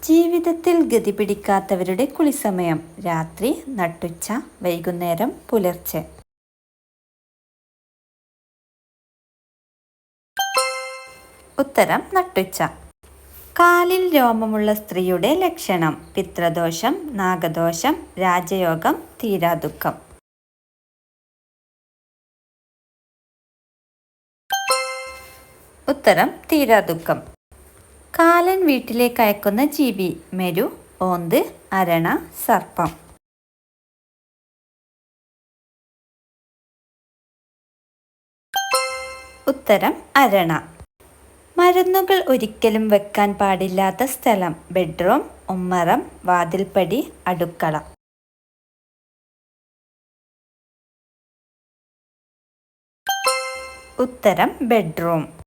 ജീവിതത്തിൽ ഗതി പിടിക്കാത്തവരുടെ കുളിസമയം. രാത്രി നട്ടുച്ച വൈകുന്നേരം പുലർച്ചെ. ഉത്തരം നട്ടുച്ച. കാലിൽ രോമമുള്ള സ്ത്രീയുടെ ലക്ഷണം. പിത്രദോഷം നാഗദോഷം രാജയോഗം തീരാദുഃഖം. ഉത്തരം തീരാദുഃഖം. കാലൻ വീട്ടിലേക്ക് അയക്കുന്ന ജീവി മെരു ഓന്ത് അരണ സർപ്പം. ഉത്തരം അരണ. മരുന്നുകൾ ഒരിക്കലും വെക്കാൻ പാടില്ലാത്ത സ്ഥലം. ബെഡ്റൂം ഉമ്മറം വാതിൽപ്പടി അടുക്കള. ഉത്തരം ബെഡ്റൂം.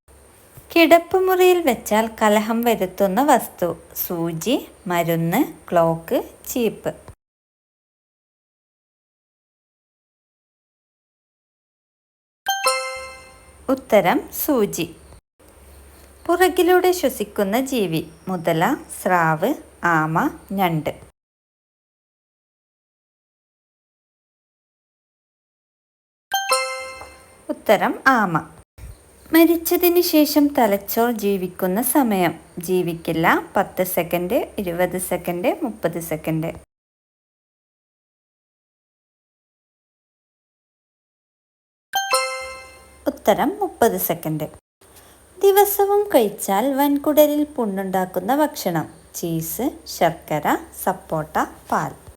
കിടപ്പുമുറിയിൽ വെച്ചാൽ കലഹം വരുത്തുന്ന വസ്തു. സൂചി മരുന്ന് ക്ലോക്ക് ചീപ്പ്. ഉത്തരം സൂചി. പുറകിലൂടെ ശ്വസിക്കുന്ന ജീവി. മുതല സ്രാവ് ആമ ഞണ്ട്. ഉത്തരം ആമ. മരിച്ചതിന് ശേഷം തലച്ചോർ ജീവിക്കുന്ന സമയം. ജീവിക്കില്ല. പത്ത് സെക്കൻഡ് ഇരുപത് സെക്കൻഡ് മുപ്പത് സെക്കൻഡ്. ഉത്തരം മുപ്പത് സെക്കൻഡ്. ദിവസവും കഴിച്ചാൽ വൻകുടലിൽ പുണ്ണുണ്ടാക്കുന്ന ഭക്ഷണം. ചീസ് ശർക്കര സപ്പോട്ട പാൽ.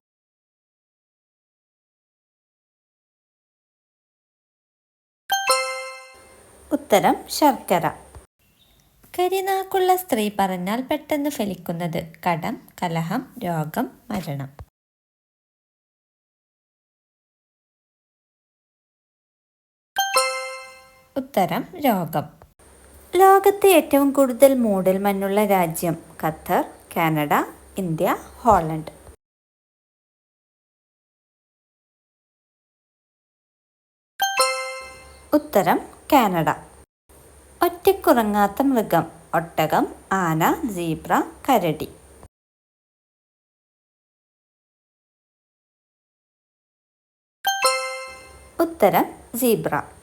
ഉത്തരം ശർക്കര. കരിനാക്കുള്ള സ്ത്രീ പറഞ്ഞാൽ പെട്ടെന്ന് ഫലിക്കുന്നത് കടം കലഹം രോഗം മരണം. ഉത്തരം രോഗം. ലോകത്തെ ഏറ്റവും കൂടുതൽ മൂടൽ മഞ്ഞുള്ള രാജ്യം ഖത്തർ കാനഡ ഇന്ത്യ ഹോളണ്ട്. ഉത്തരം കാനഡ. ഒറ്റക്കുറങ്ങാത്ത മൃഗം ഒട്ടകം ആന സീബ്ര കരടി. ഉത്തരം സീബ്ര.